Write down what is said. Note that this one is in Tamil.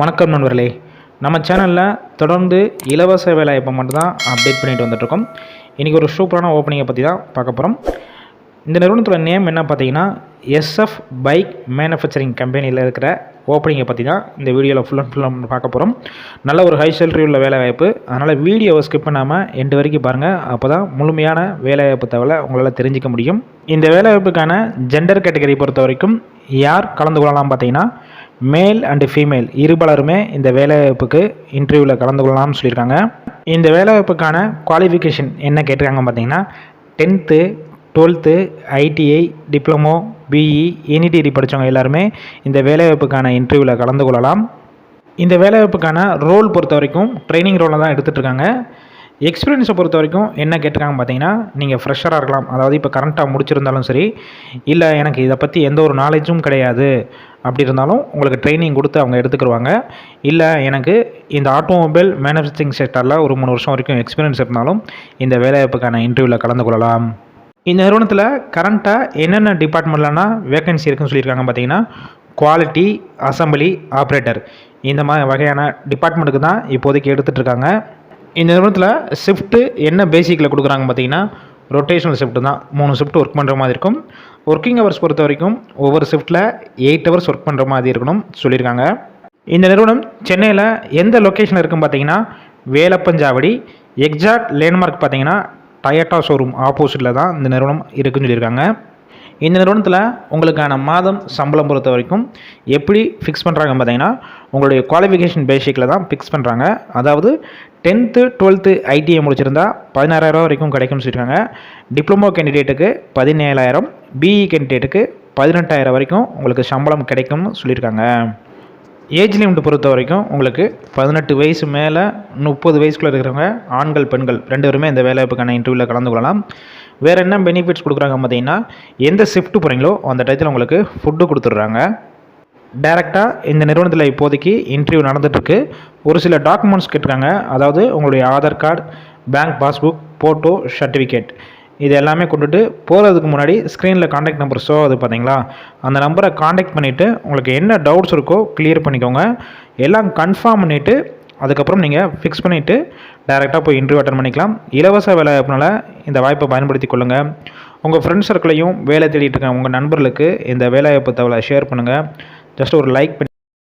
வணக்கம் நண்பர்களே. நம்ம சேனலில் தொடர்ந்து இலவச வேலைவாய்ப்பை மட்டும்தான் அப்டேட் பண்ணிட்டு வந்துட்டுருக்கோம். இன்றைக்கி ஒரு சூப்பரான ஓப்பனிங்கை பற்றி தான் பார்க்க போகிறோம் இந்த நிறுவனத்தோட நேம் என்ன பார்த்தீங்கன்னா எஸ்எஃப் பைக் மேனுஃபேக்சரிங் கம்பெனியில் இருக்கிற ஓப்பனிங்கை பற்றி தான் இந்த வீடியோவில் ஃபுல் அண்ட் ஃபுல் நம்ம பார்க்க போகிறோம் நல்ல ஒரு ஹை சேலரி உள்ள வேலைவாய்ப்பு. அதனால் வீடியோவை ஸ்கிப் பண்ணாமல் எண்டு வரைக்கும் பாருங்கள் அப்போ தான் முழுமையான வேலைவாய்ப்பு தகவலை உங்களால் தெரிஞ்சிக்க முடியும். இந்த வேலைவாய்ப்புக்கான ஜெண்டர் கேட்டகரி பொறுத்த வரைக்கும் யார் கலந்து கொள்ளலாம் பார்த்தீங்கன்னா மேல் அண்டு ஃபீமேல் இருபலருமே இந்த வேலைவாய்ப்புக்கு இன்டர்வியூவில் கலந்து கொள்ளலாம்னு சொல்லியிருக்காங்க. இந்த வேலைவாய்ப்புக்கான குவாலிஃபிகேஷன் என்ன கேட்டிருக்காங்க பார்த்தீங்கன்னா tenth twelfth ITI diploma BE any degree படித்தவங்க எல்லாருமே இந்த வேலைவாய்ப்புக்கான இன்டர்வியூவில் கலந்து கொள்ளலாம். இந்த வேலைவாய்ப்புக்கான ரோல் பொறுத்த வரைக்கும் ட்ரைனிங் ரோலில் தான் எடுத்துகிட்டு இருக்காங்க எக்ஸ்பீரியன்ஸை பொறுத்த வரைக்கும் என்ன கேட்டிருக்காங்க பார்த்தீங்கன்னா நீங்கள் ஃப்ரெஷராக இருக்கலாம். அதாவது இப்போ கரண்ட்டாக முடிச்சிருந்தாலும் சரி இல்லை எனக்கு இதை பற்றி எந்த ஒரு நாலேஜும் கிடையாது. அப்படி இருந்தாலும் உங்களுக்கு ட்ரைனிங் கொடுத்து அவங்க எடுத்துக்கிடுவாங்க இல்லை எனக்கு இந்த ஆட்டோமொபைல் மேனுஃபேக்சரிங் செக்டரில் ஒரு மூணு வருஷம் வரைக்கும் எக்ஸ்பீரியன்ஸ் இருந்தாலும் இந்த வேலைவாய்ப்புக்கான இன்டர்வியூவில் கலந்து கொள்ளலாம். இந்த நிறுவனத்தில் கரண்ட்டாக என்னென்ன டிபார்ட்மெண்ட்லனா வேகன்சி இருக்குன்னு சொல்லியிருக்காங்க பார்த்தீங்கன்னா குவாலிட்டி அசம்பிளி ஆப்ரேட்டர் இந்த மாதிரி வகையான டிபார்ட்மெண்ட்டுக்கு தான் இப்போதைக்கு எடுத்துகிட்டு இருக்காங்க. இந்த நிறுவனத்தில் ஷிஃப்ட்டு என்ன பேசிக்கில் கொடுக்குறாங்க பார்த்தீங்கன்னா ரொட்டேஷனல் ஷிஃப்ட்டு தான். மூணு ஷிஃப்ட் ஒர்க் பண்ணுற மாதிரி இருக்கும். ஒர்க்கிங் ஹவர்ஸ் பொறுத்த வரைக்கும் ஒவ்வொரு ஷிஃப்ட்டில் எயிட் ஹவர்ஸ் ஒர்க் பண்ணுற மாதிரி இருக்கணும் சொல்லியிருக்காங்க. இந்த நிறுவனம் சென்னையில் எந்த லொக்கேஷனில் இருக்குன்னு பார்த்தீங்கன்னா வேலப்பஞ்சாவடி எக்ஸாக்ட் லேண்ட்மார்க் பார்த்தீங்கன்னா டயட்டா ஷோரூம் ஆப்போசிட்டில் தான் இந்த நிறுவனம் இருக்குன்னு சொல்லியிருக்காங்க. இந்த நிறுவனத்தில் உங்களுக்கான மாதம் சம்பளம் பொறுத்த வரைக்கும் எப்படி ஃபிக்ஸ் பண்ணுறாங்க பார்த்தீங்கன்னா உங்களுடைய குவாலிஃபிகேஷன் பேசிக்கில் தான் ஃபிக்ஸ் பண்ணுறாங்க அதாவது டென்த்து டுவெல்த்து ஐடிஐ முடிச்சிருந்தா பதினாறாயிரம் வரைக்கும் கிடைக்கும்னு சொல்லியிருக்காங்க டிப்ளமோ கேண்டிடேட்டுக்கு பதினேழாயிரம் பிஇ கேண்டிடேட்டுக்கு பதினெட்டாயிரம் வரைக்கும் உங்களுக்கு சம்பளம் கிடைக்கும்னு சொல்லியிருக்காங்க ஏஜ் லிமிட் பொறுத்த வரைக்கும் உங்களுக்கு பதினெட்டு வயசு மேலே முப்பது வயசுக்குள்ளே இருக்கிறவங்க ஆண்கள் பெண்கள் ரெண்டு பேருமே இந்த வேலைவாய்ப்புக்கான இன்டர்வியூவில் கலந்து கொள்ளலாம். வேறு என்ன பெனிஃபிட்ஸ் கொடுக்குறாங்க பார்த்தீங்கன்னா எந்த ஷிஃப்ட் போகிறீங்களோ அந்த டயத்தில் உங்களுக்கு ஃபுட்டு கொடுத்துட்றாங்க. டேரெக்டாக இந்த நிறுவனத்தில் இப்போதைக்கு இன்டர்வியூ நடந்துகிட்ருக்கு ஒரு சில டாக்குமெண்ட்ஸ் கேட்டிருக்காங்க. அதாவது உங்களுடைய Aadhaar card bank passbook photo certificate இது எல்லாமே கொண்டுட்டு போகிறதுக்கு முன்னாடி ஸ்க்ரீனில் காண்டாக்ட் நம்பர் ஷோ ஆகுது பார்த்தீங்களா? அந்த நம்பரை காண்டாக்ட் பண்ணிவிட்டு உங்களுக்கு என்ன டவுட்ஸ் இருக்கோ கிளியர் பண்ணிக்கோங்க. எல்லாம் கன்ஃபார்ம் பண்ணிவிட்டு அதுக்கப்புறம் நீங்கள் ஃபிக்ஸ் பண்ணிவிட்டு டேரெக்டாக போய் இன்டர்வியூ அட்டன் பண்ணிக்கலாம். இலவச வேலை வாய்ப்புனால இந்த வாய்ப்பை பயன்படுத்தி கொள்ளுங்கள் உங்கள் ஃப்ரெண்ட்ஸ் சர்க்கிளையும் வேலை தேடிட்டு இருக்க உங்கள் நண்பர்களுக்கு இந்த வேலைவாய்ப்பு தகவலை ஷேர் பண்ணுங்கள் ஜஸ்ட் ஒரு லைக் பண்ணி